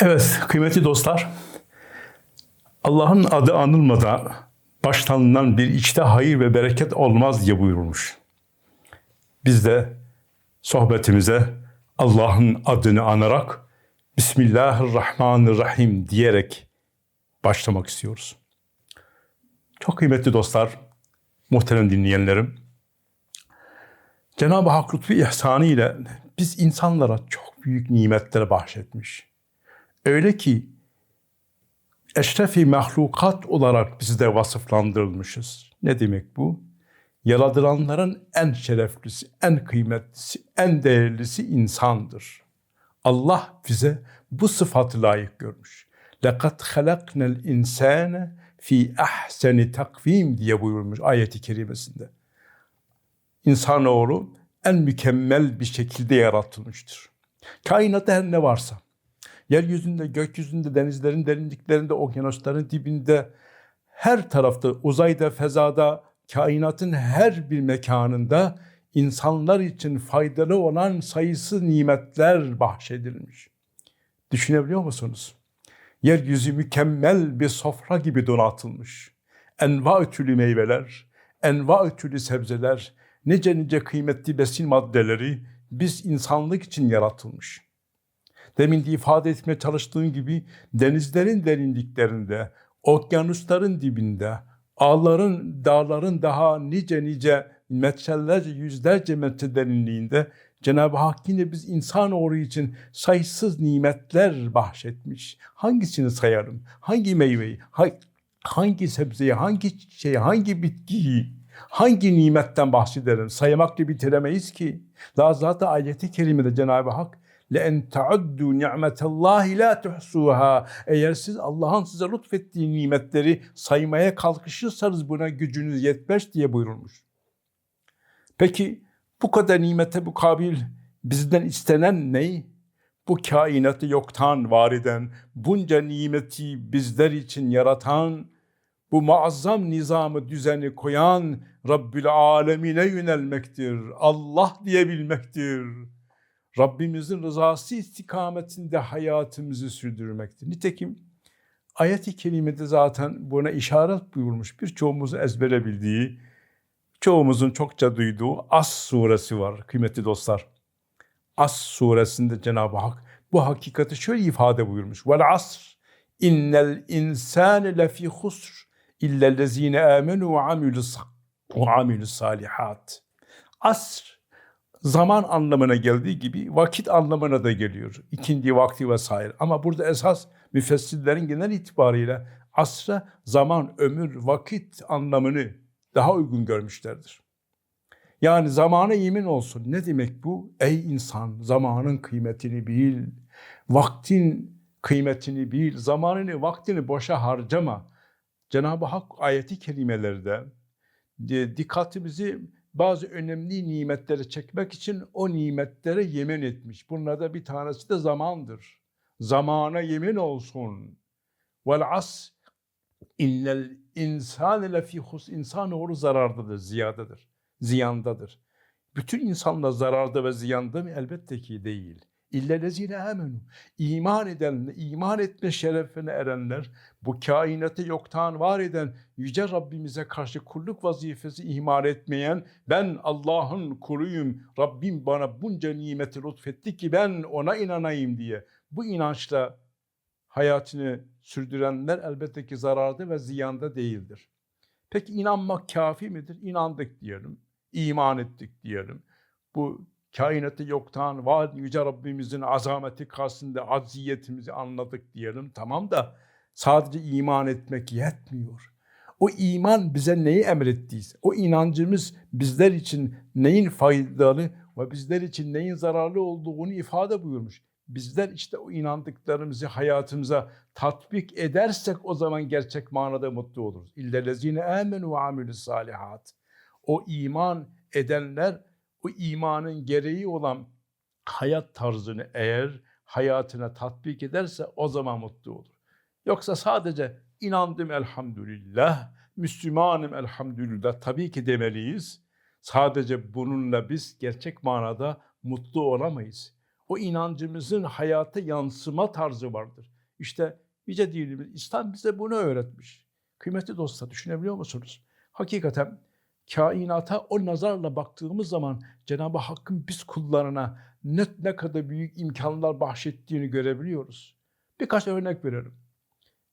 Evet kıymetli dostlar, Allah'ın adı anılmadan başlanılan bir içte hayır ve bereket olmaz diye buyurmuş. Biz de sohbetimize Allah'ın adını anarak Bismillahirrahmanirrahim diyerek başlamak istiyoruz. Çok kıymetli dostlar, muhterem dinleyenlerim, Cenab-ı Hak lütfu ihsanı ile biz insanlara çok büyük nimetler bahşetmiş. Öyle ki eşrefi mahlukat olarak biz de vasıflandırılmışız. Ne demek bu? Yaratılanların en şereflisi, en kıymetlisi, en değerlisi insandır. Allah bize bu sıfatı layık görmüş. لَقَدْ خَلَقْنَا الْاِنْسَانَ fi ahseni takvim diye buyurmuş ayeti kerimesinde. İnsanoğlu en mükemmel bir şekilde yaratılmıştır. Kainatta her ne varsa, yeryüzünde, gökyüzünde, denizlerin derinliklerinde, okyanusların dibinde, her tarafta, uzayda, fezada, kainatın her bir mekanında insanlar için faydalı olan sayısız nimetler bahşedilmiş. Düşünebiliyor musunuz? Yeryüzü mükemmel bir sofra gibi donatılmış. Enva türlü meyveler, enva türlü sebzeler, nice nice kıymetli besin maddeleri biz insanlık için yaratılmış. Demin de ifade etmeye çalıştığım gibi denizlerin derinliklerinde, okyanusların dibinde, ağların, dağların daha nice nice metrelerce, yüzlerce metre derinliğinde Cenab-ı Hak yine biz insanoğlu için sayısız nimetler bahşetmiş. Hangisini sayarım? Hangi meyveyi, hangi sebzeyi, hangi şeyi, hangi bitkiyi, hangi nimetten bahsederim? Saymakla bitiremeyiz ki. Daha zaten ayeti kerimede Cenab-ı Hak لَاَنْ تَعُدُّوا نِعْمَةَ اللّٰهِ لَا تُحْسُوهَا Eğer siz Allah'ın size lütfettiği nimetleri saymaya kalkışırsanız buna gücünüz yetmez diye buyurulmuş. Peki bu kadar nimete mukabil bizden istenen ne? Bu kainatı yoktan var eden, bunca nimeti bizler için yaratan, bu muazzam nizamı düzeni koyan Rabbül Alemine yönelmektir. Allah diyebilmektir. Rabbimizin rızası istikametinde hayatımızı sürdürmektir. Nitekim ayet-i kerimede zaten buna işaret buyurmuş. Birçoğumuzun ezbere bildiği, çoğumuzun çokça duyduğu As suresi var kıymetli dostlar. As suresinde Cenab-ı Hak bu hakikati şöyle ifade buyurmuş. Vel asr innel insane lefî husr illellezîne âmenû ve amilus salihat. Asr zaman anlamına geldiği gibi vakit anlamına da geliyor. İkindi vakti vesaire. Ama burada esas müfessirlerin genel itibariyle asra zaman, ömür, vakit anlamını daha uygun görmüşlerdir. Yani zamana yemin olsun. Ne demek bu? Ey insan zamanın kıymetini bil. Vaktin kıymetini bil. Zamanını, vaktini boşa harcama. Cenab-ı Hak ayeti kerimelerde dikkatimizi bazı önemli nimetlere çekmek için o nimetlere yemin etmiş. Bunlarda bir tanesi de zamandır. Zamana yemin olsun. Vel as innel insane lefî hus. İnsanoğlu zarardadır, ziyadadır, ziyandadır. Bütün insanlar zararda ve ziyanda mı? Elbette ki değil. İllellezine amenu. İman edenler, iman etme şerefine erenler, bu kainatı yoktan var eden Yüce Rabbimize karşı kulluk vazifesi ihmal etmeyen, ben Allah'ın kuluyum, Rabbim bana bunca nimeti lütfetti ki ben ona inanayım diye. Bu inançla hayatını sürdürenler elbette ki zararda ve ziyanda değildir. Peki inanmak kafi midir? İnandık diyelim, iman ettik diyelim. Bu kainatı yoktan var Yüce Rabbimizin azameti karşısında acziyetimizi anladık diyelim. Tamam da sadece iman etmek yetmiyor. O iman bize neyi emrettiyse, o inancımız bizler için neyin faydalı ve bizler için neyin zararlı olduğunu ifade buyurmuş. Bizler işte o inandıklarımızı hayatımıza tatbik edersek o zaman gerçek manada mutlu oluruz. İllellezine amenu ve amilus salihat. O iman edenler o imanın gereği olan hayat tarzını eğer hayatına tatbik ederse o zaman mutlu olur. Yoksa sadece inandım elhamdülillah, Müslümanım elhamdülillah tabii ki demeliyiz. Sadece bununla biz gerçek manada mutlu olamayız. o inancımızın hayata yansıma tarzı vardır. İşte Yüce dinimiz İslam bize bunu öğretmiş. Kıymetli dostlar düşünebiliyor musunuz? Hakikaten kainata o nazarla baktığımız zaman Cenab-ı Hakk'ın biz kullarına ne, ne kadar büyük imkanlar bahşettiğini görebiliyoruz. Birkaç örnek verelim.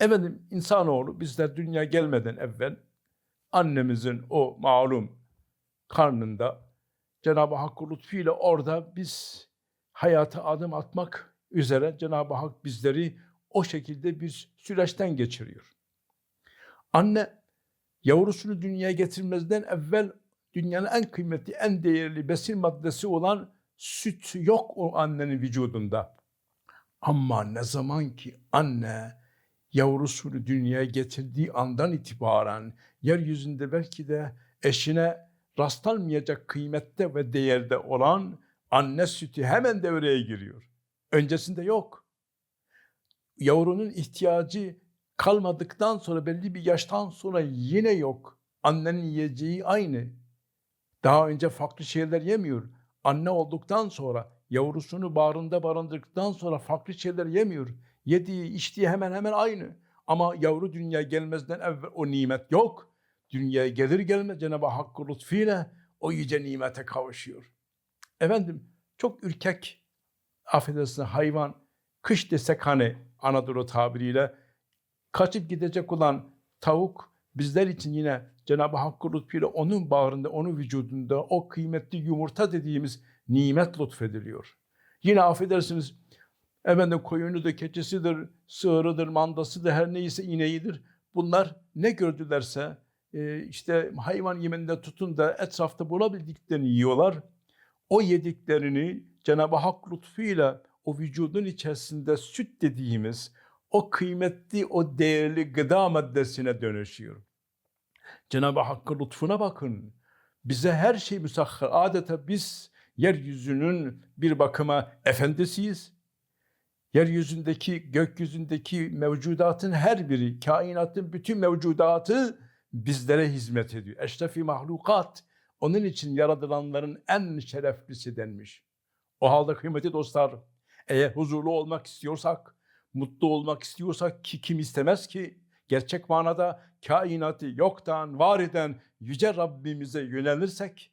Efendim insanoğlu bizler dünya gelmeden evvel annemizin o malum karnında Cenab-ı Hakk'ın lütfuyla orada biz hayata adım atmak üzere Cenab-ı Hak bizleri o şekilde bir süreçten geçiriyor. Anne yavrusunu dünyaya getirmezden evvel dünyanın en kıymetli, en değerli besin maddesi olan süt yok o annenin vücudunda. Ama ne zaman ki anne yavrusunu dünyaya getirdiği andan itibaren yeryüzünde belki de eşine rastlanmayacak kıymette ve değerde olan anne sütü hemen devreye giriyor. Öncesinde yok. Yavrunun ihtiyacı kalmadıktan sonra belli bir yaştan sonra yine yok. Annenin yiyeceği aynı. Daha önce farklı şeyler yemiyor. Anne olduktan sonra yavrusunu bağrında barındırdıktan sonra farklı şeyler yemiyor. Yediği, içtiği hemen hemen aynı. Ama yavru dünya gelmezden evvel o nimet yok. Dünyaya gelir gelmez Cenab-ı Hakk'ın lütfuyla o yüce nimete kavuşuyor. Efendim çok ürkek, affedersiniz hayvan, kış desek hani Anadolu tabiriyle kaçıp gidecek olan tavuk bizler için yine Cenab-ı Hakk'ın lütfuyla onun bağrında, onun vücudunda o kıymetli yumurta dediğimiz nimet lütfediliyor. Yine affedersiniz efendim koyunu da keçisidir, sığırıdır, mandasıdır, her neyse ineğidir. Bunlar ne gördülerse e, işte hayvan yeminde tutun da etrafta bulabildiklerini yiyorlar. O yediklerini Cenab-ı Hak lütfuyla o vücudun içerisinde süt dediğimiz o kıymetli, o değerli gıda maddesine dönüşüyor. Cenab-ı Hakk'ın lütfuna bakın. Bize her şey müsahhar. Adeta biz yeryüzünün bir bakıma efendisiyiz. Yeryüzündeki, gökyüzündeki mevcudatın her biri, kainatın bütün mevcudatı bizlere hizmet ediyor. Eşrefi mahlukat, onun için yaratılanların en şereflisi denmiş. O halde kıymetli dostlar, eğer huzurlu olmak istiyorsak, mutlu olmak istiyorsak ki kim istemez ki gerçek manada kainatı yoktan var eden yüce Rabbimize yönelirsek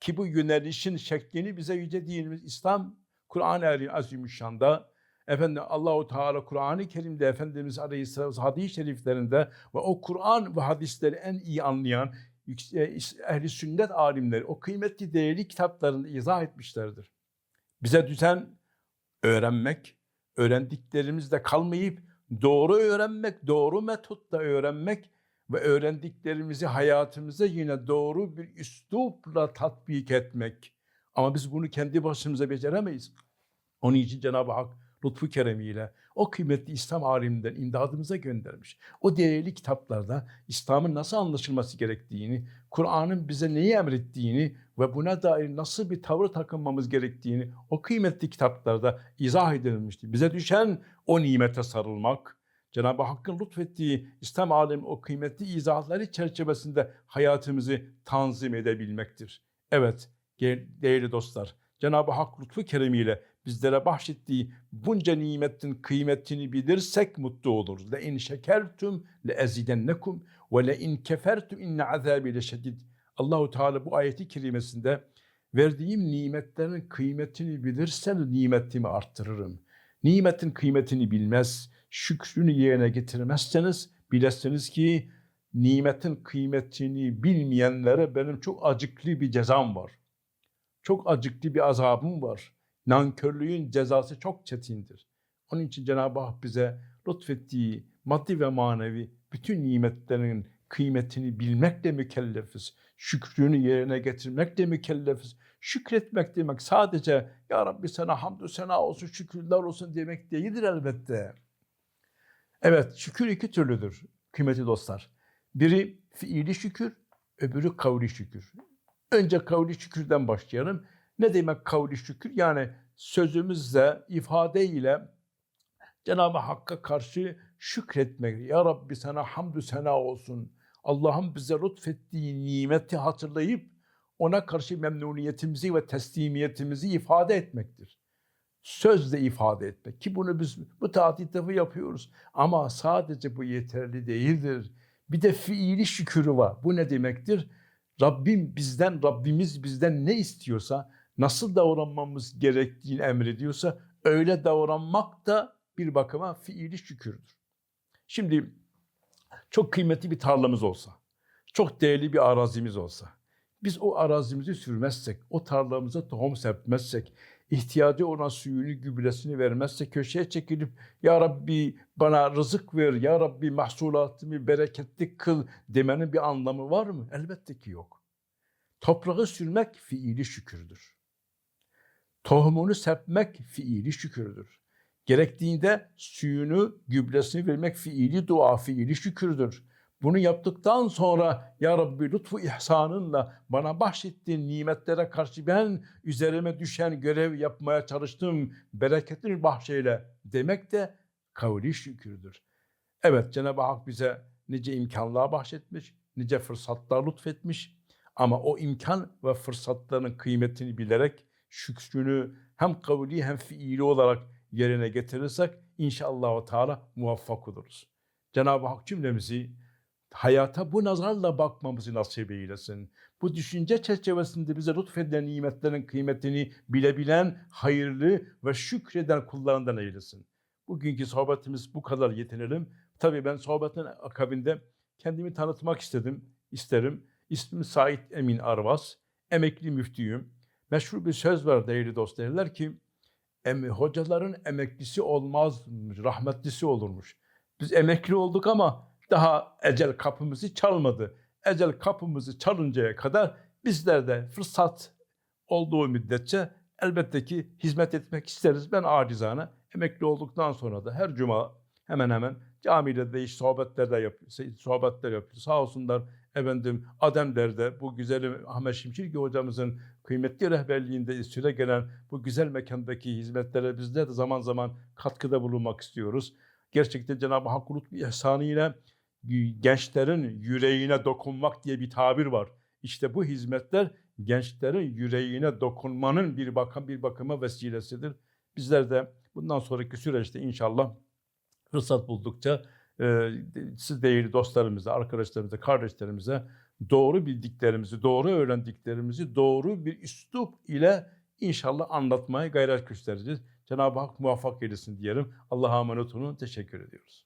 ki bu yönelişin şeklini bize yüce dinimiz İslam Kur'an-ı Azimüşşan'da efendim Allahu Teala Kur'an-ı Kerim'de Efendimiz Aleyhisselam hadis-i şeriflerinde ve o Kur'an ve hadisleri en iyi anlayan e, ehli sünnet alimleri o kıymetli değerli kitaplarında izah etmişlerdir. Bize düşen öğrenmek, öğrendiklerimizde kalmayıp doğru öğrenmek, doğru metotla öğrenmek ve öğrendiklerimizi hayatımıza yine doğru bir üslupla tatbik etmek. Ama biz bunu kendi başımıza beceremeyiz. Onun için Cenab-ı Hak lütfu keremiyle o kıymetli İslam alimden imdadımıza göndermiş. O değerli kitaplarda İslam'ın nasıl anlaşılması gerektiğini, Kur'an'ın bize neyi emrettiğini ve buna dair nasıl bir tavır takınmamız gerektiğini o kıymetli kitaplarda izah edilmişti. Bize düşen o nimete sarılmak, Cenab-ı Hakk'ın lütfettiği İslam alemi o kıymetli izahları çerçevesinde hayatımızı tanzim edebilmektir. Evet değerli dostlar, Cenab-ı Hak lütfu keremiyle bizlere bahşettiği bunca nimetin kıymetini bilirsek mutlu oluruz. Le in şekertum le ezidennekum ve le in kefertum inne azabi leşedid. Allahu Teala bu ayeti kerimesinde verdiğim nimetlerin kıymetini bilirsen nimetimi arttırırım. Nimetin kıymetini bilmez, şükrünü yerine getirmezseniz bilesiniz ki nimetin kıymetini bilmeyenlere benim çok acıklı bir cezam var. Çok acıklı bir azabım var. Nankörlüğün cezası çok çetindir. Onun için Cenab-ı Hak bize lütfettiği maddi ve manevi bütün nimetlerin kıymetini bilmekle mükellefiz. Şükrünü yerine getirmekle mükellefiz. Şükretmek demek sadece Ya Rabbi sana hamdü sena olsun, şükürler olsun demek değildir elbette. Evet, şükür iki türlüdür kıymetli dostlar. Biri fiili şükür, öbürü kavli şükür. Önce kavli şükürden başlayalım. Ne demek kavli şükür? Yani sözümüzle, ifadeyle Cenab-ı Hakk'a karşı şükretmek. Ya Rabbi sana hamdü sena olsun. Allah'ın bize lütfettiği nimeti hatırlayıp ona karşı memnuniyetimizi ve teslimiyetimizi ifade etmektir. sözle ifade etmek ki bunu biz bu tatil yapıyoruz. Ama sadece bu yeterli değildir. Bir de fiili şükürü var. Bu ne demektir? Rabbim bizden, Rabbimiz bizden ne istiyorsa, nasıl davranmamız gerektiğini emrediyorsa öyle davranmak da bir bakıma fiili şükürdür. Şimdi çok kıymetli bir tarlamız olsa, çok değerli bir arazimiz olsa, biz o arazimizi sürmezsek, o tarlamıza tohum serpmezsek, ihtiyacı olan suyunu, gübresini vermezsek, köşeye çekilip Ya Rabbi bana rızık ver, Ya Rabbi mahsulatımı bereketli kıl demenin bir anlamı var mı? Elbette ki yok. Toprağı sürmek fiili şükürdür. Tohumunu serpmek fiili şükürdür. Gerektiğinde suyunu, gübresini vermek fiili dua, fiili şükürdür. Bunu yaptıktan sonra Ya Rabbi lütfu ihsanınla bana bahşettiğin nimetlere karşı ben üzerime düşen görev yapmaya çalıştım. Bereketini bahşeyle demek de kavli şükürdür. Evet Cenab-ı Hak bize nice imkanlar bahşetmiş, nice fırsatlar lütfetmiş. Ama o imkan ve fırsatların kıymetini bilerek şükrünü hem kavli hem fiili olarak yerine getirirsek inşallah Teala muvaffak oluruz. Cenab-ı Hak cümlemizi hayata bu nazarla bakmamızı nasip eylesin. Bu düşünce çerçevesinde bize lütfedilen nimetlerin kıymetini bilebilen, hayırlı ve şükreden kullarından eylesin. Bugünkü sohbetimiz bu kadar yetinelim. Tabii ben sohbetin akabinde kendimi tanıtmak istedim, isterim. İsmim Said Emin Arvas, emekli müftüyüm. Meşhur bir söz var değerli dost derler ki, em, hocaların emeklisi olmaz, rahmetlisi olurmuş. Biz emekli olduk ama daha ecel kapımızı çalmadı. Ecel kapımızı çalıncaya kadar bizler de fırsat olduğu müddetçe elbette ki hizmet etmek isteriz. Ben acizane emekli olduktan sonra da her cuma hemen hemen camide de iş sohbetler de yapıyor, sohbetler yapıyor. Sağ olsunlar efendim Ademler'de bu güzel Ahmet Şimşirgi hocamızın kıymetli rehberliğinde süre gelen bu güzel mekandaki hizmetlere bizler de zaman zaman katkıda bulunmak istiyoruz. Gerçekten Cenab-ı Hak lütfu ihsanıyla gençlerin yüreğine dokunmak diye bir tabir var. İşte bu hizmetler gençlerin yüreğine dokunmanın bir bakım bir bakıma vesilesidir. Bizler de bundan sonraki süreçte inşallah fırsat buldukça siz değerli dostlarımıza, arkadaşlarımıza, kardeşlerimize doğru bildiklerimizi, doğru öğrendiklerimizi doğru bir üslup ile inşallah anlatmaya gayret göstereceğiz. Cenab-ı Hak muvaffak eylesin diyelim. Allah'a emanet olun. Teşekkür ediyoruz.